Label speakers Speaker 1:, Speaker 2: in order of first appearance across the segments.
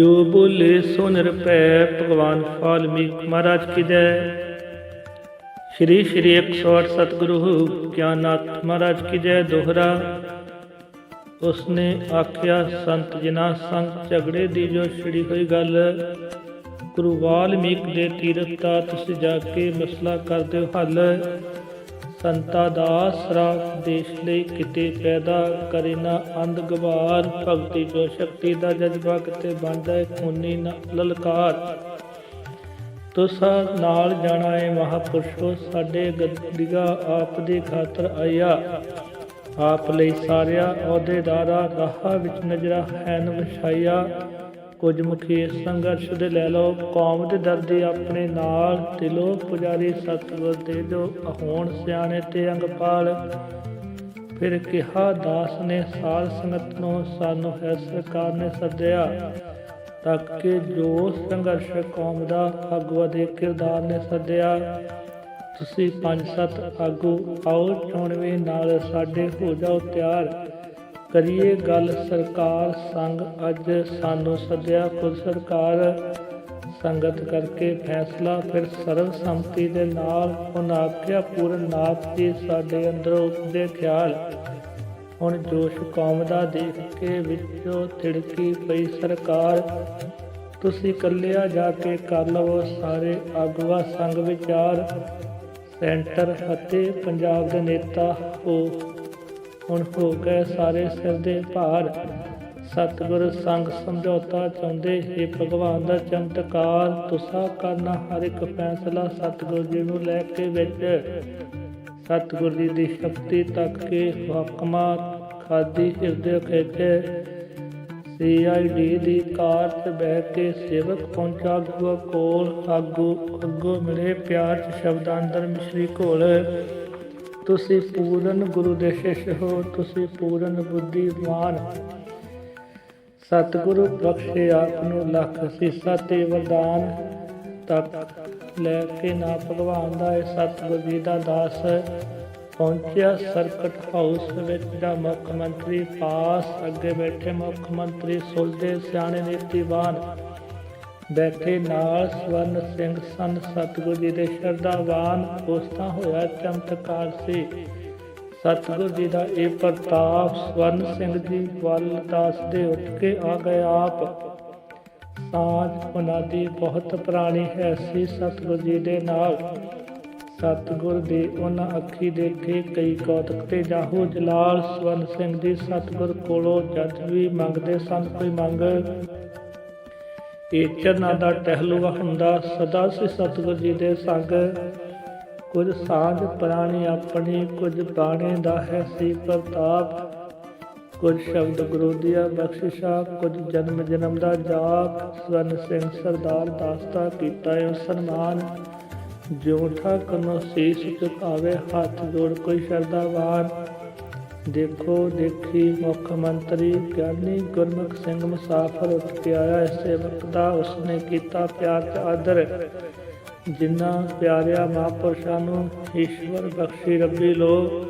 Speaker 1: ਜੋ ਬੋਲੇ ਸੋ ਨਿਰਭੈ ਭਗਵਾਨ ਵਾਲਮੀਕ ਮਹਾਰਾਜ ਕੀ ਜੈ। ਸ਼੍ਰੀ ਸ਼੍ਰੀ 108 ਸਤਿਗੁਰੂ ਗਿਆਨਨਾਥ ਮਹਾਰਾਜ ਕੀ ਜੈ ਦੋਹਰਾ। ਉਸਨੇ ਆਖਿਆ, ਸੰਤ ਜਨਾ ਸੰਗ ਝਗੜੇ ਦੀ ਜੋ ਛਿੜੀ ਹੋਈ ਗੱਲ, ਗੁਰੂ ਵਾਲਮੀਕ ਦੇ ਤੀਰਥ ਦਾ ਤੁਸੀਂ ਜਾ ਕੇ ਮਸਲਾ ਕਰਦੇ ਹੋ ਹੱਲ। ਸੰਤਾ ਦਾ ਆਸਰਾ ਦੇਸ਼ ਲਈ ਕਿਤੇ ਪੈਦਾ ਕਰੇ ਨਾ ਅੰਧ ਗਵਾਰ, ਭਗਤੀ ਜੋ ਸ਼ਕਤੀ ਦਾ ਜਜ਼ਬਾ ਕਿਤੇ ਬਣਦਾ ਹੈ, ਖੂਨੀ ਨਾ ਲਲਕਾਰ। ਤੁਸਾਂ ਨਾਲ ਜਾਣਾ ਹੈ ਮਹਾਪੁਰਸ਼ੋ, ਸਾਡੇ ਗੱਡੀਗਾ ਆਪ ਦੀ ਖਾਤਰ ਆਇਆ। ਆਪ ਲਈ ਸਾਰਿਆ ਅਹੁਦੇਦਾਰਾ, ਰਾਹ ਵਿੱਚ ਨਜ਼ਰਾ ਹੈਨ ਵਿਛਾਇਆ। ਕੁਝ ਮੁਖੀ ਸੰਘਰਸ਼ ਦੇ ਲੈ ਲਓ। ਕੌਮ ਦੇ ਦਰਦੀ ਆਪਣੇ ਨਾਲ ਦਿਲੋਂ ਪੁਜਾਰੀ ਸਤਿਗੁਰ ਦੇ ਜੋ ਹੋਣ ਸਿਆਣੇ ਤੇ ਅੰਗਪਾਲ। ਫਿਰ ਕਿਹਾ, ਦਾਸ ਨੇ ਸਾਧ ਸੰਗਤ ਨੂੰ ਸਾਨੂੰ ਹੈ ਸਰਕਾਰ ਨੇ ਸੱਦਿਆ ਤਾਂ ਕਿ ਜੋ ਸੰਘਰਸ਼ ਕੌਮ ਦਾ ਅਗਵਾ ਦੇ ਕਿਰਦਾਰ ਨੇ ਸੱਦਿਆ, ਤੁਸੀਂ ਪੰਜ ਸੱਤ ਆਗੂ ਆਓ, ਚੋਣਵੇਂ ਨਾਲ ਸਾਡੇ ਹੋ ਜਾਓ ਤਿਆਰ। ਕਰੀਏ ਗੱਲ ਸਰਕਾਰ ਸੰਗ ਅੱਜ ਸਾਨੂੰ ਸੱਦਿਆ ਖੁਦ ਸਰਕਾਰ ਸੰਗਤ ਕਰਕੇ ਫੈਸਲਾ, ਫਿਰ ਸਰਵ ਸੰਮਤੀ ਦੇ ਨਾਲ ਉਹਨਾਂ ਆਖਿਆ, ਪੂਰਨ ਨਾਥ ਜੀ ਸਾਡੇ ਅੰਦਰੋਂ ਉਪਦੇ ਖਿਆਲ। ਹੁਣ ਜੋਸ਼ ਕੌਮ ਦਾ ਦੇਖ ਕੇ ਵਿੱਚੋਂ ਤਿੜਕੀ ਪਈ ਸਰਕਾਰ, ਤੁਸੀਂ ਕੱਲਿਆ ਜਾ ਕੇ ਕਰ ਲਵੋ ਸਾਰੇ ਆਗੂਆ ਸੰਗ ਵਿਚਾਰ। ਸੈਂਟਰ ਅਤੇ ਪੰਜਾਬ ਦੇ ਨੇਤਾ ਹੋ ਹੁਣ ਹੋ ਗਏ ਸਾਰੇ ਸਿਰ ਦੇ ਭਾਰ। ਸਤਿਗੁਰ ਸੰਗ ਸਮਝੌਤਾ ਚਾਹੁੰਦੇ, ਹੈ ਭਗਵਾਨ ਦਾ ਚਮਤਕਾਰ, ਤੁਸਾ ਕਰਨਾ ਹਰ ਇੱਕ ਫੈਸਲਾ ਸਤਿਗੁਰ ਜੀ ਨੂੰ ਲੈ ਕੇ ਵਿੱਚ। ਸਤਿਗੁਰ ਜੀ ਦੀ ਸ਼ਕਤੀ ਤੱਕ ਕੇ ਹੁਕਮਾ ਖਾਦੀ ਹਿਰਦੇ ਖੇਚੇ। ਸੀਆਈਡੀ ਦੀ ਕਾਰ 'ਚ ਬਹਿ ਕੇ ਸੇਵਕ ਪਹੁੰਚਾ ਗੁਆ ਕੋਲ। ਆਗੂ ਅੱਗੋਂ ਮਿਲੇ ਪਿਆਰ 'ਚ ਸ਼ਬਦਾਂ ਅੰਦਰ ਮਿਸ਼ਰੀ ਘੋਲ। ਤੁਸੀਂ ਪੂਰਨ ਗੁਰੂ ਦੇ ਸ਼ਿਸ਼ ਹੋ, ਤੁਸੀਂ ਪੂਰਨ ਬੁੱਧੀਮਾਨ ਸਤਿਗੁਰੂ ਬਖਸ਼ੇ ਆਪ ਨੂੰ ਲੱਖ ਅਸੀਸਾਂ ਤੇ ਵਰਦਾਨ ਤੱਕ ਲੈ ਕੇ ਨਾ ਭਗਵਾਨ ਦਾ ਇਹ ਸਤਿਗੁਰ ਜੀ ਦਾ ਦਾਸ ਪਹੁੰਚਿਆ। ਸਰਕਟ ਹਾਊਸ ਵਿੱਚ ਦਾ ਮੁੱਖ ਮੰਤਰੀ ਪਾਸ। ਅੱਗੇ ਬੈਠੇ ਮੁੱਖ ਮੰਤਰੀ ਸੁਲਦੇ ਸਿਆਣੇ ਨੀਤੀਵਾਨ। ਬੈਠੇ ਨਾਲ ਸਵਰਨ ਸਿੰਘ ਸਨ। ਸਤਿਗੁਰ ਜੀ ਦੇ ਸ਼ਰਧਾਵਾਨ ਉਸ ਹੋਇਆ ਚਮਤਕਾਰ ਸੀ। ਸਤਿਗੁਰ ਜੀ ਦਾ ਇਹ ਪ੍ਰਤਾਪ ਸਵਰਨ ਸਿੰਘ ਜੀ ਵੱਲ ਦੱਸਦੇ ਉੱਠ ਕੇ ਆ ਗਏ ਆਪ। ਸਾਜ ਉਹਨਾਂ ਦੀ ਬਹੁਤ ਪੁਰਾਣੀ ਹੈ ਸੀ ਸਤਿਗੁਰ ਜੀ ਦੇ ਨਾਲ। ਸਤਿਗੁਰ ਦੇ ਉਹਨਾਂ ਅੱਖੀ ਦੇਖੇ ਕਈ ਕੌਤਕ ਤੇ ਜਾਹੋ ਜਲਾਲ ਸਵਰਨ ਸਿੰਘ ਜੀ ਸਤਿਗੁਰ ਕੋਲੋਂ ਜਦ ਵੀ ਮੰਗਦੇ ਸਨ, ਕੋਈ ਮੰਗ ਇਹ ਚਰਨਾਂ ਦਾ ਟਹਿਲੂਆ ਹੁੰਦਾ, ਸਦਾ ਸੇ ਸਤਿਗੁਰ ਜੀ ਦੇ ਸੰਗ। ਕੁਝ ਸਾਂਝ ਪ੍ਰਾਣੀ ਆਪਣੀ, ਕੁਝ ਬਾਣੇ ਦਾ ਹੈ ਸੀ ਪ੍ਰਤਾਪ। ਕੁਝ ਸ਼ਬਦ ਗੁਰੂ ਦੀਆਂ ਬਖਸ਼ਿਸ਼ਾਂ, ਕੁਝ ਜਨਮ ਜਨਮ ਦਾ ਜਾਪ। ਸਵਰਨ ਸਿੰਘ ਸਰਦਾਰ ਦਾਸਤਾ ਕੀਤਾ ਹੈ ਸਨਮਾਨ। ਜਿਉ ਠਾਕ ਨੂੰ ਸੀਸ ਝੁਕਾਵੇ ਹੱਥ ਜੋੜ ਕੋਈ ਸ਼ਰਧਾਵਾਨ ਦੇਖੋ, ਦੇਖੀ ਮੁੱਖ ਮੰਤਰੀ ਗਿਆਨੀ ਗੁਰਮੁਖ ਸਿੰਘ ਮੁਸਾਫਰ ਉੱਠ ਕੇ ਆਇਆ ਇਸੇ ਵਕਤ ਦਾ ਉਸਨੇ ਕੀਤਾ ਪਿਆਰ ਤੇ ਆਦਰ। ਜਿੰਨਾ ਪਿਆਰਿਆ ਮਹਾਂਪੁਰਸ਼ਾਂ ਨੂੰ ਈਸ਼ਵਰ ਬਖਸ਼ੀ ਰੱਬੀ ਲੋ।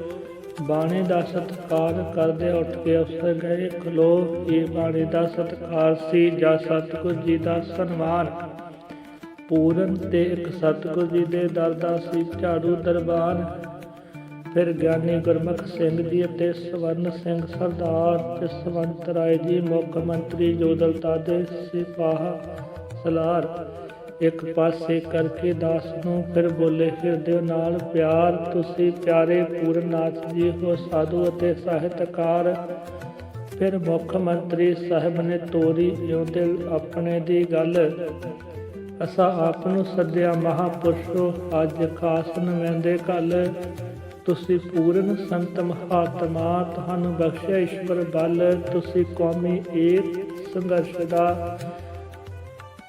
Speaker 1: ਬਾਣੀ ਦਾ ਸਤਕਾਰ ਕਰਦੇ ਉੱਠ ਕੇ ਉਸ ਗਏ ਖਲੋ ਇਹ ਬਾਣੀ ਦਾ ਸਤਕਾਰ ਸੀ ਜਾਂ ਸਤਿਗੁਰ ਜੀ ਦਾ ਸਨਮਾਨ? ਪੂਰਨ ਤੇ ਇੱਕ ਸਤਿਗੁਰ ਜੀ ਦੇ ਦਰ ਦਾ ਸੀ ਝਾੜੂ ਦਰਬਾਰ। ਫਿਰ ਗਿਆਨੀ ਗੁਰਮੁਖ ਸਿੰਘ ਜੀ ਅਤੇ ਸਵਰਨ ਸਿੰਘ ਸਰਦਾਰ ਤੇ ਸਵੰਤ ਰਾਏ ਜੀ, ਮੁੱਖ ਮੰਤਰੀ ਜੋਦਲਤਾ ਦੇ ਸਿਪਾਹ ਸਲਾਰ ਇੱਕ ਪਾਸੇ ਕਰਕੇ ਦਾਸ ਨੂੰ ਫਿਰ ਬੋਲੇ ਹਿਰਦੇ ਨਾਲ, ਪਿਆਰ ਤੁਸੀਂ ਪਿਆਰੇ ਪੂਰਨਾਥ ਜੀ, ਹੋ ਸਾਧੂ ਅਤੇ ਸਾਹਿਤਕਾਰ। ਫਿਰ ਮੁੱਖ ਮੰਤਰੀ ਸਾਹਿਬ ਨੇ ਤੋਰੀ ਜਿਉਂਦੇ ਆਪਣੇ ਦੀ ਗੱਲ, ਅਸਾ ਆਪ ਨੂੰ ਸੱਦਿਆ ਮਹਾਪੁਰਸ਼ੋ, ਅੱਜ ਖਾਸ ਨਵੇਂਦੇ ਕੱਲ ਤੁਸੀਂ ਪੂਰਨ ਸੰਤ ਮਹਾਤਮਾ, ਤੁਹਾਨੂੰ ਬਖਸ਼ਿਆ ਈਸ਼ਵਰ ਬਲ, ਤੁਸੀਂ ਕੌਮੀ ਏਕ ਸੰਘਰਸ਼ ਦਾ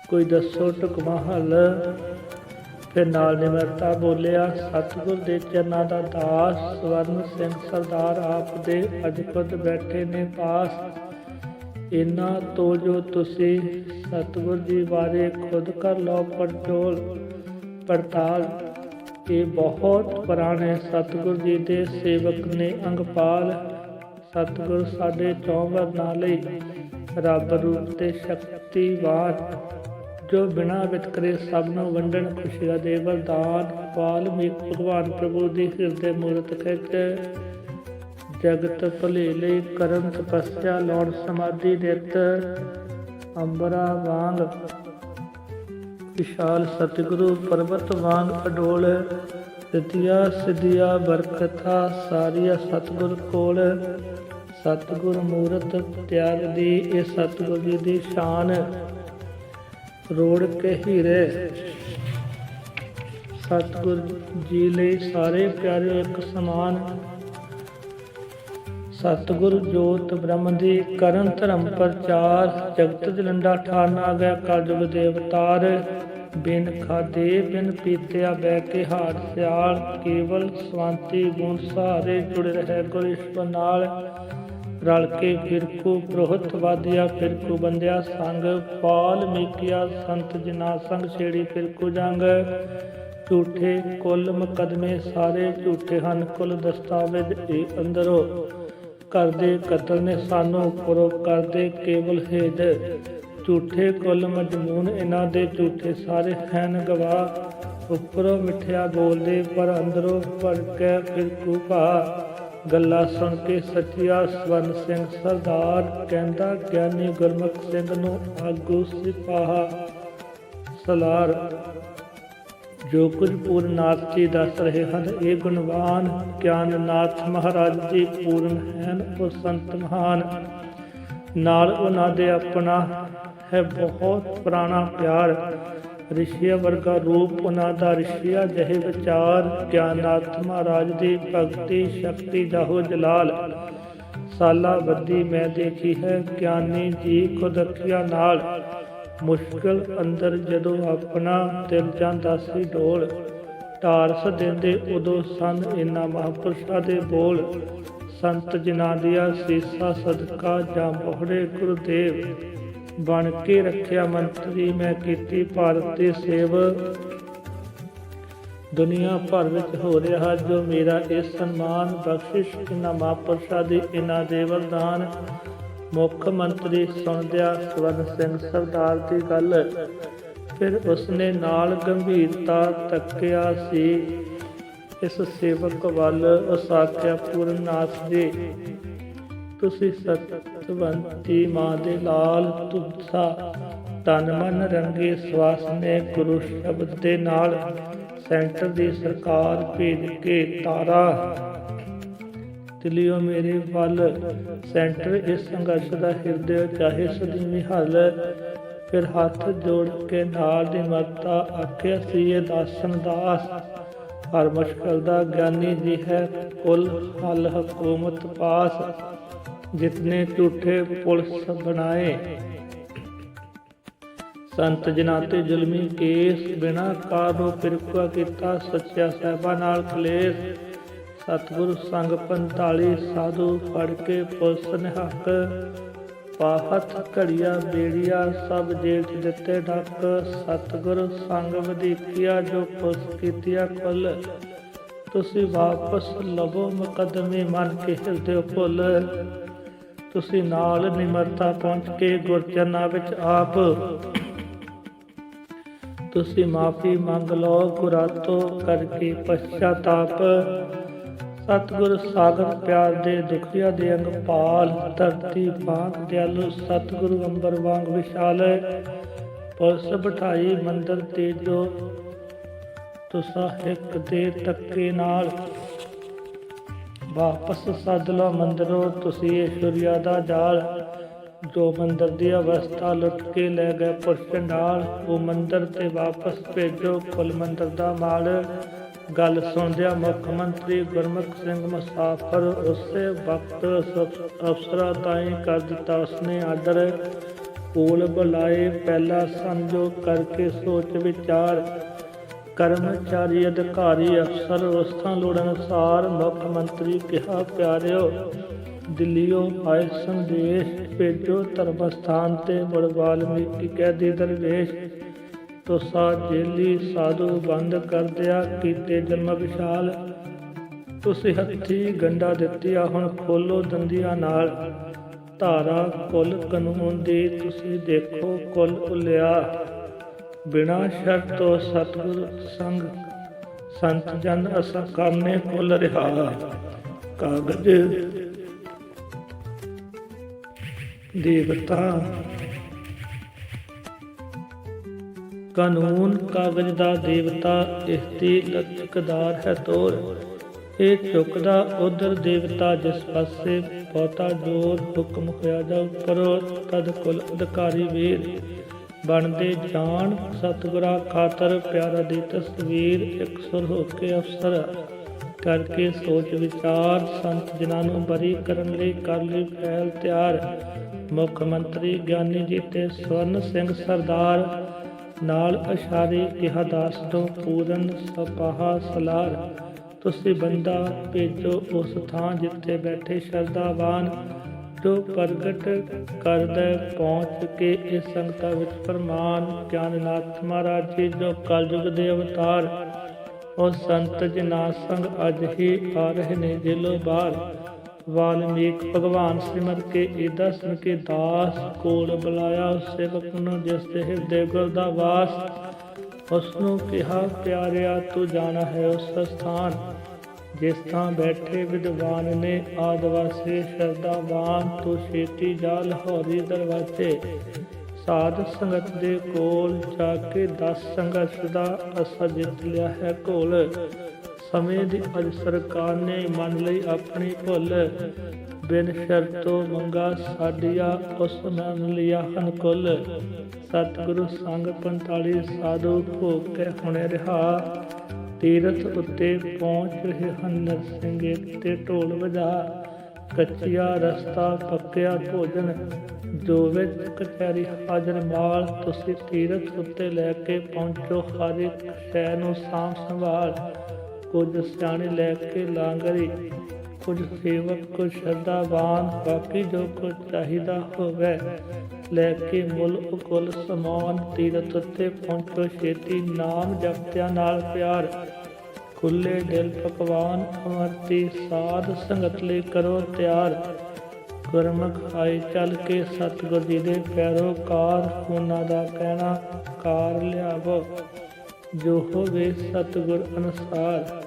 Speaker 1: ਕੋਈ ਦੱਸੋ ਟੁਕਮਾ ਹੱਲ ਫਿਰ ਨਾਲ ਨਿਮਰਤਾ ਬੋਲਿਆ, ਸਤਿਗੁਰ ਦੇ ਚਰਨਾਂ ਦਾ ਦਾਸ, ਸਵਰਨ ਸਿੰਘ ਸਰਦਾਰ ਆਪ ਦੇ ਅੱਜ ਬੈਠੇ ਨੇ ਪਾਸ। ਇਨਾ ਤੋਂ ਜੋ ਤੁਸੀਂ ਸਤਿਗੁਰ ਜੀ ਬਾਰੇ ਖੁਦ ਕਰ ਲਓ ਪੜਚੋਲ, ਪੜਤਾਲ ਇਹ ਬਹੁਤ ਪੁਰਾਣੇ ਸਤਿਗੁਰ ਜੀ ਦੇ ਸੇਵਕ ਨੇ ਅੰਗਪਾਲ ਸਤਿਗੁਰ ਸਾਡੇ ਚੌਵਰ ਨਾਲ ਲਈ ਰੱਬ ਰੂਪ ਤੇ ਸ਼ਕਤੀਵਾਨ, ਜੋ ਬਿਨਾ ਵਿਤਕਰੇ ਸਭ ਨੂੰ ਵੰਡਣ ਖੁਸ਼ੀਆਂ ਦੇ ਵਰਦਾਨ ਵਾਲਮੀਕ ਭਗਵਾਨ ਪ੍ਰਭੂ ਦੀ ਹਿਰਦੇ ਮੂਰਤ ਖਿੱਚ ਜਗਤ ਭਲੇ ਲਈ ਕਰਨ ਤਪੱਸਿਆ ਲਾਉਣ, ਸਮਾਧੀ ਨਿਤ ਅੰਬਰਾ ਵਾਂਗ ਵਿਸ਼ਾਲ ਸਤਿਗੁਰੂ ਪਰਬਤ ਵਾਂਗ ਅਡੋਲ, ਸਿੱਧੀਆਂ ਸਿੱਧੀਆਂ ਬਰਕਤਾਂ ਸਾਰੀਆਂ ਸਤਿਗੁਰ ਕੋਲ। ਸਤਿਗੁਰ ਮੂਰਤ ਤਿਆਗ ਦੀ ਇਹ ਸਤਿਗੁਰ ਜੀ ਦੀ ਸ਼ਾਨ। ਰੋੜ ਕੇ ਹੀਰੇ। ਸਤਿਗੁਰ ਜੀ ਲਈ ਸਾਰੇ ਪਿਆਰੇ ਇੱਕ ਸਮਾਨ। ਸਤਿਗੁਰ ਜੋਤ ਬ੍ਰਹਮ ਦੀ ਕਰਨ ਧਰਮ ਪ੍ਰਚਾਰ, ਜਗਤ ਜਲੰਡਾ ਠਾਨ ਗਿਆ, ਕਲਯੁਗ ਦੇ ਅਵਤਾਰ ਬਿਨ ਖਾਦੇ ਬਿਨ ਪੀਤਿਆ ਬੈ ਕੇ ਹਾਰ ਸਿਆਲ, ਕੇਵਲ ਸਵਾਂਤੀ ਗੁਣ ਸਾਰੇ ਜੁੜ ਰਹੇ, ਗੁਰ ਈਸ਼ਵਰ ਨਾਲ ਰਲ ਕੇ ਫਿਰਕੂ ਪ੍ਰੋਹਤ ਵਾਦਿਆ ਫਿਰਕੂ ਬੰਦਿਆ ਸੰਗ, ਪਾਲ ਮੇਕਿਆ ਸੰਤ ਜਨਾ ਸੰਗ, ਛੇੜੀ ਫਿਰਕੂ ਜੰਗ। ਝੂਠੇ ਕੁੱਲ ਮੁਕਦਮੇ ਸਾਰੇ ਝੂਠੇ ਹਨ, ਕੁੱਲ ਦਸਤਾਵੇਜ਼ ਇਹ ਅੰਦਰੋਂ। ਕਰਦੇ ਕਤਲ ਨੇ ਸਾਨੂੰ ਪੁਰੋ ਕਰਦੇ ਕੇਵਲ ਹੇਦ ਝੂਠੇ ਕੁੱਲ ਮਜਮੂਨ ਇਹਨਾਂ ਦੇ ਝੂਠੇ ਸਾਰੇ ਹਨ ਗਵਾਹ। ਉੱਪਰੋਂ ਮਿੱਠਿਆ ਬੋਲਦੇ ਪਰ ਅੰਦਰੋਂ ਭੜ ਕੇ ਫਿਰ ਕੂਪਾ ਗੱਲਾਂ ਸੁਣ ਕੇ ਸੱਚਿਆ ਸਵਰਨ ਸਿੰਘ ਸਰਦਾਰ ਕਹਿੰਦਾ, ਗਿਆਨੀ ਗੁਰਮੁਖ ਸਿੰਘ ਨੂੰ ਆਗੂ ਸਿਪਾਹਾ। ਸਲਾਰ ਜੋ ਕੁਝ ਪੂਰਨਾਥ ਜੀ ਦੱਸ ਰਹੇ ਹਨ, ਇਹ ਗੁਣਵਾਨ ਗਿਆਨਨਾਥ ਮਹਾਰਾਜ ਜੀ ਪੂਰਨ ਹਨ, ਉਹ ਸੰਤ ਮਹਾਨ। ਨਾਲ ਉਹਨਾਂ ਦੇ ਆਪਣਾ ਹੈ ਬਹੁਤ ਪੁਰਾਣਾ ਪਿਆਰ। ਰਿਸ਼ੀਆ ਵਰਗਾ ਰੂਪ ਉਹਨਾਂ ਦਾ ਰਿਸ਼ੀਆ ਜਿਹੇ ਵਿਚਾਰ ਗਿਆਨਾਥ ਮਹਾਰਾਜ ਦੀ ਭਗਤੀ, ਸ਼ਕਤੀ, ਜਾਹੋ ਜਲਾਲ। ਸਾਲਾ ਬੱਦੀ ਮੈਂ ਦੇਖੀ ਹੈ, ਗਿਆਨੀ ਜੀ ਖੁਦ ਅੱਖੀਆਂ ਨਾਲ। ਮੁਸ਼ਕਲ ਅੰਦਰ ਜਦੋਂ ਆਪਣਾ ਦਿਲ ਜਾਂਦਾ ਸੀ ਢੋਲ ਟਾਰਸ ਦਿੰਦੇ ਉਦੋਂ ਸੰਨ ਇਨਾ ਮਹਾਪੁਰਸ਼ਾਂ ਦੇ ਬੋਲ। ਸੰਤ ਜਿਨ੍ਹਾਂ ਦੀਆਂ ਸੀਸਾ, ਸਦਕਾ ਜਾਂ ਬੋਹੜੇ ਗੁਰਦੇਵ ਬਣ ਕੇ ਰੱਖਿਆ ਮੰਤਰੀ, ਮੈਂ ਕੀਤੀ ਭਾਰਤ ਦੀ ਸੇਵ। ਦੁਨੀਆ ਭਰ ਵਿੱਚ ਹੋ ਰਿਹਾ ਜੋ ਮੇਰਾ ਇਹ ਸਨਮਾਨ, ਬਖਸ਼ਿਸ਼ ਇਨਾ ਮਹਾਪੁਰਸ਼ਾਂ ਦੀ ਇਨਾ ਦੇ ਵਰਦਾਨ। ਮੁੱਖ ਮੰਤਰੀ ਸੁਣਦਿਆ ਸਵਰਨ ਸਿੰਘ ਸਰਦਾਰ ਦੀ ਗੱਲ। ਫਿਰ ਉਸਨੇ ਨਾਲ ਗੰਭੀਰਤਾ ਤੱਕਿਆ ਸੀ। ਇਸ ਸੇਵਕ ਵੱਲ ਉਸ ਆਖਿਆ ਪੂਰਨਾਥ ਜੀ, ਤੁਸੀਂ ਸਤਵੰਤੀ ਮਾਂ ਦੇ ਲਾਲ ਤੁਮਸਾ ਤਨ ਮਨ ਰੰਗੇ ਸਵਾਸ ਨੇ ਗੁਰੂ ਸ਼ਬਦ ਦੇ ਨਾਲ ਸੈਂਟਰ ਦੀ ਸਰਕਾਰ ਭੇਜ ਕੇ ਤਾਰਾ ਦਿਲਿਓ ਮੇਰੇ ਵੱਲ। ਸੈਂਟਰ ਇਸ ਸੰਘਰਸ਼ ਦਾ ਹਿਰਦੇ ਚਾਹੇ ਸਦੀਵੀ ਹੱਲ ਫਿਰ ਹੱਥ ਜੋੜ ਕੇ ਨਾਲ ਦੀ ਮਰਤਾ ਆਖਿਆ, ਸੀ ਇਹ ਦਾਸਨ ਦਾਸ। ਹਰ ਮੁਸ਼ਕਲ ਦਾ ਗਿਆਨੀ ਜੀ ਹੈ, ਕੁਲ ਹੱਲ ਹਕੂਮਤ ਪਾਸ। ਜਿਤਨੇ ਝੂਠੇ ਪੁਲਿਸ ਬਣਾਏ। ਸੰਤ ਜਨਾਂ ਤੇ ਜ਼ੁਲਮੀ ਕੇਸ ਬਿਨਾ ਕਾਰੋ ਫਿਰਕਾ ਕੀਤਾ ਸੱਚਾ ਸਾਹਿਬਾ ਨਾਲ ਕਲੇਸ਼। ਸਤਿਗੁਰ ਸੰਗ 45 ਸਾਧੂ ਫੜ ਕੇ ਪੁਲਿਸ ਨੇ ਹੱਕ ਪਾਹਤ ਘੜੀਆਂ ਬੇੜੀਆਂ ਸਭ ਜੇਠ ਦਿੱਤੇ ਡੱਕ ਸਤਿਗੁਰੂ ਸੰਗ ਵਧੀਕੀਆ ਜੋ ਪੁਲਿਸ ਕੀਤੀਆ ਕੁੱਲ ਤੁਸੀਂ ਵਾਪਸ ਲਵੋ ਮੁਕਦਮੇ ਮਨ ਕੇ ਹਿਰਦੇ ਭੁੱਲ ਤੁਸੀਂ ਨਾਲ ਨਿਮਰਤਾ ਪਹੁੰਚ ਕੇ ਗੁਰਚਰਨਾਂ ਵਿੱਚ ਆਪ। ਤੁਸੀਂ ਮਾਫੀ ਮੰਗ ਲਓ ਗੁਰਾਤੋ ਕਰਕੇ ਪਛਤਾਪ। ਸਤਿਗੁਰ ਸਾਗਰ ਪਿਆਰ ਦੇ ਦੁਖੀਆ ਦੇ ਅੰਗ ਪਾਲ ਧਰਤੀ ਬਾਗ ਦਿਆਲੂ ਸਤਿਗੁਰੂ ਅੰਬਰ ਵਾਂਗ ਵਿਸ਼ਾਲ ਪੁਲਿਸ ਬਿਠਾਈ ਮੰਦਰ ਤੇ ਤੁਸਾਂ ਇੱਕ ਦੇ ਟੱਕੇ ਨਾਲ। ਵਾਪਸ ਸੱਦ ਲਓ ਮੰਦਰੋਂ, ਤੁਸੀਂ ਈਸ਼ਵਰੀਆ ਦਾ ਜਾਲ। ਜੋ ਮੰਦਰ ਦੀ ਅਵਸਥਾ ਲੁੱਟ ਕੇ ਲੈ ਗਏ ਪੁਰਸ਼ੰਡਾਲ ਉਹ ਮੰਦਰ ਤੇ ਵਾਪਸ ਭੇਜੋ, ਕੁਲ ਮੰਦਰ ਦਾ ਮਾਲ। ਗੱਲ ਸੁਣਦਿਆਂ ਮੁੱਖ ਮੰਤਰੀ ਗੁਰਮੁਖ ਸਿੰਘ ਮੁਸਾਫਰ ਉਸੇ ਵਕਤ ਅਫਸਰਾਂ ਤਾਈਂ ਕਰ ਦਿੱਤਾ। ਉਸਨੇ ਆਰਡਰ ਕੋਲ ਬੁਲਾਏ। ਪਹਿਲਾ ਸਮਝੋ ਕਰਕੇ ਸੋਚ ਵਿਚਾਰ ਕਰਮਚਾਰੀ ਅਧਿਕਾਰੀ ਅਫਸਰ ਅਵਸਥਾ ਲੋੜ ਅਨੁਸਾਰ ਮੁੱਖ ਮੰਤਰੀ ਕਿਹਾ, ਪਿਆਰਿਓ ਦਿੱਲੀੋਂ ਆਏ ਸੰਦੇਸ਼ ਭੇਜੋ ਧਰਮ ਸਥਾਨ ਤੇ ਮੁੜ ਵਾਲਮੀਕੀ ਕੈਦੀ ਦਰਵੇਸ਼ ਤੁਸਾ ਜੇਲੀ ਸਾਧੂ ਬੰਦ ਕਰ ਦਿਆ, ਕੀਤੇ ਜਨਮ ਵਿਸ਼ਾਲ। ਤੁਸੀਂ ਹੱਥੀ ਗੰਡਾ ਦਿੱਤਿਆ ਹੁਣ ਖੋਲੋ ਦੰਦੀਆਂ ਨਾਲ। ਧਾਰਾ ਕੁਲ ਕਾਨੂੰਨ ਦੀ ਤੁਸੀਂ ਦੇਖੋ ਕੁਲ ਉਲਿਆ। ਬਿਨਾ ਸ਼ਰਤ ਤੋਂ ਸਤਿਗੁਰ ਸੰਗ, ਸੰਤ ਜਨ ਅਸਾਂ ਕਰਨੇ ਕੁਲ ਰਿਹਾ। ਕਾਗਜ ਦੇਵਤਾ ਕਾਨੂੰਨ ਕਾਗਜ਼ ਦਾ ਦੇਵਤਾ ਇਸ ਲਚਕਦਾਰ ਹੈ ਤੋਰ। ਇਹ ਝੁਕਦਾ ਉਧਰ ਦੇਵਤਾ ਜਿਸ ਪਾਸੇ ਬਹੁਤਾ ਜੋਰ ਹੁਕਮ ਹੋਇਆ ਜਾ ਉੱਪਰੋਂ ਤਦ ਕੁਲ ਅਧਿਕਾਰੀ ਵੀਰ ਬਣਦੇ ਜਾਣ। ਸਤਿਗੁਰਾਂ ਖਾਤਰ ਪਿਆਰਾ ਦੀ ਤਸਵੀਰ ਇੱਕ ਸੁਰ ਹੋ ਕੇ ਅਫਸਰ ਕਰਕੇ ਸੋਚ ਵਿਚਾਰ ਸੰਤ ਜਿਨ੍ਹਾਂ ਨੂੰ ਬਰੀ ਕਰਨ ਲਈ ਕਰ ਲਈ ਪਹਿਲ ਤਿਆਰ। ਮੁੱਖ ਮੰਤਰੀ ਗਿਆਨੀ ਜੀ ਤੇ ਸਵਰਨ ਸਿੰਘ ਸਰਦਾਰ ਨਾਲ ਅਸ਼ਾਰੇ ਕਿਹਾ ਦਾਸ ਤੋਂ ਪੂਰਨ ਸਪਾਹਾ ਸਲਾਰ। ਤੁਸੀਂ ਬੰਦਾ ਭੇਜੋ ਉਸ ਥਾਂ ਜਿੱਥੇ ਬੈਠੇ ਸ਼ਰਧਾਵਾਨ। ਜੋ ਪ੍ਰਗਟ ਕਰਦਾ ਪਹੁੰਚ ਕੇ ਇਸ ਸੰਗਤਾਂ ਵਿੱਚ ਫਰਮਾਨ ਗਿਆਨਨਾਥ ਮਹਾਰਾਜ ਜੀ, ਜੋ ਕਲਯੁਗ ਦੇ ਅਵਤਾਰ। ਉਹ ਸੰਤ ਜਨਾ ਸੰਗ ਅੱਜ ਹੀ ਆ ਰਹੇ ਨੇ ਜਿਲੋ ਬਾਹਰ। ਵਾਲਮੀਕ ਭਗਵਾਨ ਸਿਮਰ ਕੇ ਇਹਦਾ ਸੁਣ ਕੇ ਦਾਸ ਕੋਲ ਬੁਲਾਇਆ ਉਸ ਸੇਵਕ ਨੂੰ ਜਿਸ ਦੇ ਹਿਰਦੇ ਗੁਰ ਦਾ ਵਾਸ। ਉਸ ਨੂੰ ਕਿਹਾ, ਪਿਆਰਿਆ, ਤੂੰ ਜਾਣਾ ਹੈ ਉਸ ਸਥਾਨ, ਜਿਸ ਥਾਂ ਬੈਠੇ ਵਿਦਵਾਨ ਨੇ ਆਦਿਵਾਸੀ ਸ਼ਰਧਾਵਾਨ, ਤੂੰ ਛੇਤੀ ਜਾ ਲਾਹੌਰੀ ਦਰਵਾਜ਼ੇ। ਸਾਧ ਸੰਗਤ ਦੇ ਕੋਲ ਜਾ ਕੇ ਦਸ ਸੰਘਰਸ਼ ਦਾ ਅਸਰ ਜਿੱਤ ਲਿਆ ਹੈ ਘੋਲ ਸਮੇਂ ਦੀ ਅੱਜ ਸਰਕਾਰ ਨੇ ਮੰਨ ਲਈ ਆਪਣੀ ਭੁੱਲ ਬਿਨ ਸ਼ਰਤੋਂ ਮੰਗਾ ਸਾਡੀਆ, ਉਸ ਮੰਨ ਲਿਆ ਹਨ ਕੁੱਲ। ਸਤਿਗੁਰੂ ਸੰਗ 45 ਸਾਧੂ ਭੋਗ ਕੇ ਹੁਣੇ ਰਿਹਾ। ਤੀਰਥ ਉੱਤੇ ਪਹੁੰਚ ਰਹੇ ਹਨ ਨਰਸਿੰਘੇ ਤੇ ਢੋਲ ਵਜਾ। ਕੱਚਿਆ ਰਸਤਾ, ਪੱਕਿਆ ਭੋਜਨ, ਜੋ ਵਿੱਚ ਕਚਹਿਰੀ ਹਾਜ਼ਰ ਮਾਲ। ਤੁਸੀਂ ਤੀਰਥ ਉੱਤੇ ਲੈ ਕੇ ਪਹੁੰਚੋ, ਹਰ ਇੱਕ ਸ਼ੈ ਨੂੰ ਸਾਂਭ ਸੰਭਾਲ। ਕੁਝ ਸਿਆਣੇ ਲੈ ਕੇ ਲਾਂਗਰੀ, ਕੁਝ ਸੇਵਕ, ਕੁਝ ਸ਼ਰਧਾਵਾਨ, ਬਾਕੀ ਜੋ ਕੁਝ ਚਾਹੀਦਾ ਹੋਵੇ, ਲੈ ਕੇ ਮੁੱਲ ਉਕੁਲ ਸਮਾਨ, ਤੀਰਥ ਉੱਤੇ ਪਹੁੰਚੋ, ਛੇਤੀ ਨਾਮ ਜਪਤਿਆਂ ਨਾਲ ਪਿਆਰ ਖੁੱਲੇ ਦਿਲ ਪਕਵਾਨ ਅਮਰਤੀ ਸਾਧ ਸੰਗਤ ਲਈ ਕਰੋ ਤਿਆਰ। ਗੁਰਮੁਖ ਆਏ ਚੱਲ ਕੇ ਸਤਿਗੁਰ ਜੀ ਦੇ ਪੈਰੋਕਾਰ, ਉਹਨਾਂ ਦਾ ਕਹਿਣਾ, ਕਾਰ ਲਿਆਵੋ। ਜੋ ਹੋਵੇ ਸਤਿਗੁਰ ਅਨੁਸਾਰ।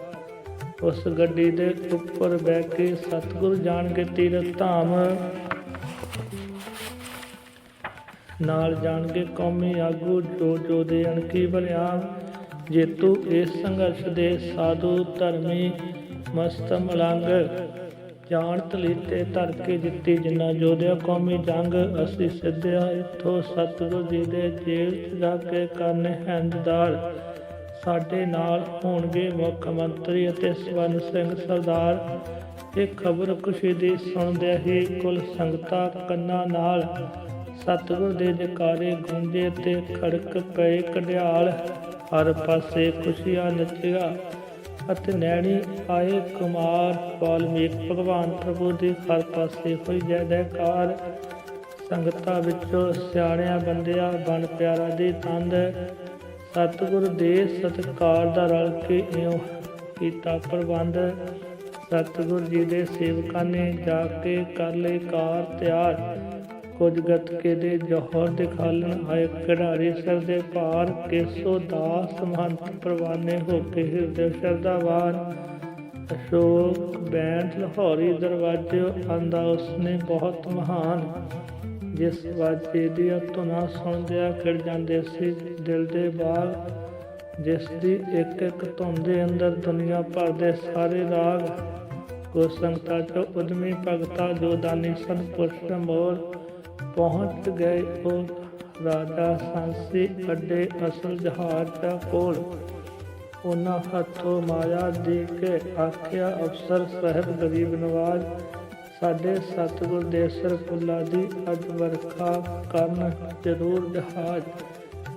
Speaker 1: ਉਸ ਗੱਡੀ ਦੇ ਉੱਪਰ ਬਹਿ ਕੇ ਸਤਿਗੁਰ ਜਾਣਗੇ ਤੀਰਥ ਧਾਮ। ਨਾਲ ਜਾਣਗੇ ਕੌਮੀ ਆਗੂ ਜੋ ਜੋ ਦੇ ਅਣਕੀ ਭਰਿਆ ਜੇਤੂ ਇਸ ਸੰਘਰਸ਼ ਦੇ ਸਾਧੂ ਧਰਮੀ ਮਸਤ ਮਲੰਗ। ਜਾਣ ਤਲੀਤੇ ਧਰ ਕੇ ਜਿੱਤੀ ਜਿੰਨਾ ਜੋਧਿਆ ਕੌਮੀ ਜੰਗ। ਅਸੀਂ ਸਿੱਧਿਆ ਇਥੋਂ ਸਤਿਗੁਰੂ ਜੀ ਦੇ ਜੇਲ 'ਚ ਜਾ ਕੇ ਕਰਨੇ ਹੈਂਦਦਾਰ। ਸਾਡੇ ਨਾਲ ਹੋਣਗੇ ਮੁੱਖ ਮੰਤਰੀ ਅਤੇ ਸਵਰਨ ਸਿੰਘ ਸਰਦਾਰ। ਇਹ ਖਬਰ ਖੁਸ਼ੀ ਦੀ ਸੁਣਦਿਆਂ ਹੀ ਕੁੱਲ ਸੰਗਤਾਂ ਕੰਨਾਂ ਨਾਲ ਸਤਿਗੁਰ ਦੇ ਜਕਾਰੇ ਗੂੰਜੇ ਤੇ ਖੜਕ ਪਏ ਕਢਿਆਲ ਹਰ ਪਾਸੇ ਖੁਸ਼ੀਆਂ ਨੱਚਿਆ ਅਤੇ ਨੈਣੀ ਆਏ ਕੁਮਾਰ, ਵਾਲਮੀਕ ਭਗਵਾਨ ਪ੍ਰਭੂ ਦੀ ਹਰ ਪਾਸੇ ਹੋਈ ਜੈ ਜੈਕਾਰ। ਸੰਗਤਾਂ ਵਿੱਚੋਂ ਸਿਆਣਿਆਂ, ਬੰਦਿਆਂ ਬਣ ਪਿਆਰਾ ਦੀ ਤੰਦ ਸਤਿਗੁਰ ਦੇ ਸਤਕਾਰ ਦਾ ਰਲ ਕੇ ਇਉਂ ਕੀਤਾ ਪ੍ਰਬੰਧ। ਸਤਿਗੁਰ ਜੀ ਦੇ ਸੇਵਕਾਂ ਨੇ ਜਾ ਕੇ ਕਰ ਲਈ ਕਾਰ ਤਿਆਰ। ਕੁਝ ਗਤਕੇ ਦੇ ਜੋਹਰ ਦਿਖਾਲਣ ਆਏ ਖਿਡਾਰੀ ਸਿਰ ਦੇ ਭਾਰ ਕੇਸੋ ਦਾਸ ਮਹੰਤ ਪ੍ਰਵਾਨੇ ਹੋ ਕੇ ਹਿਰਦੇ ਸ਼ਰਧਾਵਾਨ ਅਸ਼ੋਕ ਬੈਂਡ ਲਾਹੌਰੀ ਦਰਵਾਜ਼ੇ ਆਂਦਾ ਉਸਨੇ ਬਹੁਤ ਮਹਾਨ ਜਿਸ ਵਾਜੇ ਦੀ ਧੁਨਾ ਸੁਣਦਿਆਂ ਖਿੜ ਜਾਂਦੇ ਸੀ, ਦਿਲ ਦੇ ਬਾਗ, ਜਿਸ ਦੀ ਇੱਕ ਇੱਕ ਧੁਨ ਦੇ ਅੰਦਰ ਦੁਨੀਆ ਭਰ ਦੇ ਸਾਰੇ ਰਾਗ ਕੋ ਸੰਗਤਾਂ ਚੋਂ ਉਦਮੀ ਭਗਤਾ ਜੋ ਦਾਨੀ ਸਨ, ਪੁਰਸ਼ ਮੋਰ ਪਹੁੰਚ ਗਏ ਉਹ ਰਾਜਾ ਸੰਸੀ ਅੱਡੇ ਅਸਲ ਜਹਾਜ਼ ਦਾ ਕੋਲ। ਉਹਨਾਂ ਹੱਥੋਂ ਮਾਇਆ ਦੇ ਕੇ ਆਖਿਆ, ਅਫਸਰ, ਸਾਹਿਬ, ਗਰੀਬ ਨਵਾਜ਼ ਸਾਡੇ ਸਤਿਗੁਰ ਦੇ ਸਿਰ ਦੀ ਅੱਜ ਵਰਖਾ ਕਰਨ ਜ਼ਰੂਰ ਜਹਾਜ਼।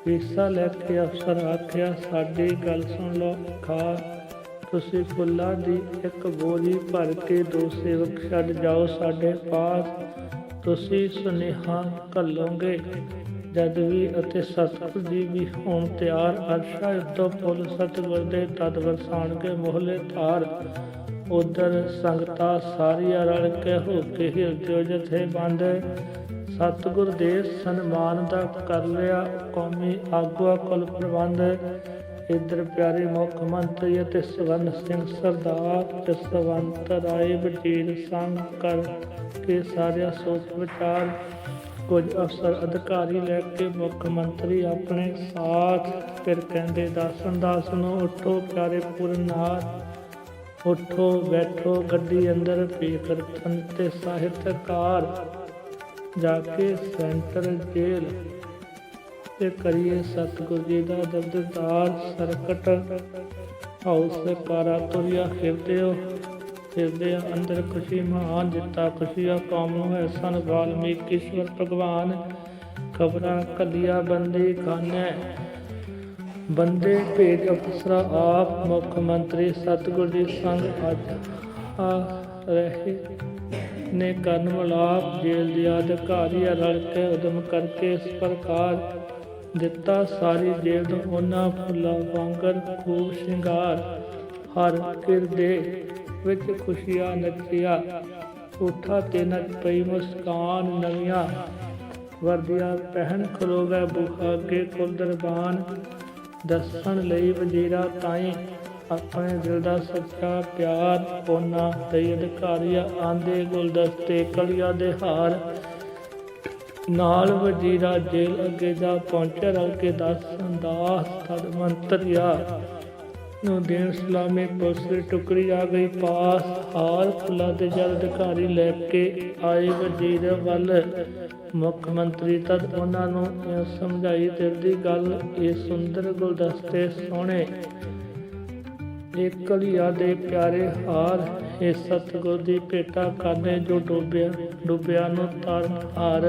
Speaker 1: ਵੀਸਾ ਲੈ ਕੇ ਅਫਸਰ ਆਖਿਆ, ਸਾਡੀ ਗੱਲ ਸੁਣ ਲਓ, ਖਾ। ਤੁਸੀਂ ਫੁੱਲਾਂ ਦੀ ਇੱਕ ਬੋਰੀ ਭਰ ਕੇ ਦੋ ਸੇਵਕ ਛੱਡ ਜਾਓ ਸਾਡੇ ਪਾਸ। ਤੁਸੀਂ ਸੁਨੇਹਾ ਘੱਲੋਗੇ। ਜਦ ਵੀ ਅਤੇ ਸਤਿਗੁਰ ਜੀ ਵੀ ਹੋਣ ਤਿਆਰ, ਅਰਸ਼ਾ ਉਤੋਂ ਪੁੱਲ ਸਤਿਗੁਰ ਦੇ ਤਦ ਵਰਸਾਣਗੇ ਮੋਹਲੇ ਧਾਰ ਉਧਰ ਸੰਗਤਾਂ ਸਾਰੀਆਂ ਰਲ ਕੇ ਹੋ ਕੇ ਹਿਰਦਿਓ ਜਥੇ ਬੰਦ ਸਤਿਗੁਰ ਦੇ ਸਨਮਾਨ ਦਾ ਕਰ ਲਿਆ, ਕੌਮੀ ਆਗੂਆ ਕੁਲ ਪ੍ਰਬੰਧ। ਇਧਰ ਪਿਆਰੇ ਮੁੱਖ ਮੰਤਰੀ ਅਤੇ ਸਵਰਨ ਸਿੰਘ ਸਰਦਾਰ ਸਵੰਤ ਰਾਏ ਵਜ਼ੀਰ ਸੰਗ ਕਰ ਕੇ ਸਾਰਿਆਂ ਸੋਚ ਵਿਚਾਰ। ਕੁਝ ਅਫਸਰ ਅਧਿਕਾਰੀ ਲੈ ਕੇ ਮੁੱਖ ਮੰਤਰੀ ਆਪਣੇ ਸਾਥ, ਫਿਰ ਕਹਿੰਦੇ, ਦਾਸਨ, ਦਾਸ ਨੂੰ ਉਠੋ ਪਿਆਰੇ ਪੂਰਨਾਥ ਉਠੋ, ਬੈਠੋ, ਗੱਡੀ ਅੰਦਰ ਬੇਕਰਤਨ ਤੇ ਸਾਹਿਤਕਾਰ। ਜਾ ਕੇ ਸੈਂਟਰ ਜੇਲ ਤੇ ਕਰੀਏ ਸਤਿਗੁਰ ਜੀ ਦਾ ਦਰਦਾਰ ਸਰਕਟ। ਹਾਊਸ ਕਾਰਾ ਤੁਰਿਆ ਫਿਰਦਿਓ ਫਿਰਦੇ ਅੰਦਰ ਖੁਸ਼ੀ ਮਹਾਨ ਦਿੱਤਾ ਖੁਸ਼ੀਆ ਕੌਮ ਨੂੰ ਹੈ ਸਨ ਵਾਲਮੀਕ ਭਗਵਾਨ। ਖਬਰਾਂ ਕੱਲੀਆ ਬੰਦੇ ਖਾਨੇ ਬੰਦੇ ਭੇਜ ਅਫਸਰਾ ਆਪ ਮੁੱਖ ਮੰਤਰੀ ਸਤਿਗੁਰ ਜੀ ਸੰਗ ਅੱਜ ਆ ਰਹੇ ਨੇ ਕਰਨ ਮਲਾਪ ਜੇਲ੍ਹ ਦੇ ਅਧਿਕਾਰੀ ਰਲ ਕੇ ਉਦਮ ਕਰਕੇ ਇਸ ਪ੍ਰਕਾਰ ਦਿੱਤਾ। ਸਾਰੀ ਜੇਲ੍ਹ ਨੂੰ ਉਹਨਾਂ ਫੁੱਲਾਂ ਵਾਂਗਰ ਖੂਬ ਸ਼ਿੰਗਾਰ, ਹਰ ਕਿਰਦੇ ਵਿੱਚ ਖੁਸ਼ੀਆਂ ਨੱਚਿਆ। ਉਠਾ ਤੇ ਨੱਚ ਪਈ ਮੁਸਕਾਨ ਨਵੀਆਂ ਵਰਦੀਆਂ ਪਹਿਨ ਖਲੋ ਗਏ ਬੂਹਾ ਅੱਗੇ ਕੁਲ ਦਰਬਾਨ ਦੱਸਣ ਲਈ ਵਜ਼ੀਰਾ ਤਾਈ ਆਪਣੇ ਦਿਲ ਦਾ ਸੱਚਾ ਪਿਆਰ ਉਹਨਾਂ ਤੇ ਅਧਿਕਾਰੀਆ ਆਂਦੇ ਗੁਲਦਸਤੇ ਕਲੀਆਂ ਦੇ ਹਾਰ। ਨਾਲ ਵਜ਼ੀਰਾ ਜੇਲ ਅੱਗੇ ਜਾ ਪਹੁੰਚਿਆ, ਰਲ ਕੇ ਦਸ ਅੰਦਾਸ ਤਦ ਮੰਤਰੀਆ ਨੂੰ ਸਲਾਮੇ ਪੁਲਿਸ ਦੀ ਟੁਕੜੀ ਆ ਗਈ। ਪਾਸ ਹਾਰ ਫੁੱਲਾਂ ਦੇ ਜਲ ਅਧਿਕਾਰੀ ਲੈ ਕੇ ਆਏ ਵਜ਼ੀਰ ਵੱਲ। ਮੁੱਖ ਮੰਤਰੀ ਤਦ ਉਹਨਾਂ ਨੂੰ ਇਹ ਸਮਝਾਈ ਦਿਲ ਦੀ ਗੱਲ, ਇਹ ਸੁੰਦਰ ਗੁਲਦਸਤੇ ਸੋਹਣੇ, ਇਹ ਦੇ ਪਿਆਰੇ ਹਾਰ, ਇਹ ਸਤਿਗੁਰ ਦੀ ਭੇਟਾ ਕਰਨੇ ਜੋ ਡੁੱਬਿਆ ਡੁੱਬਿਆ ਨੂੰ ਤਰ। ਹਾਰ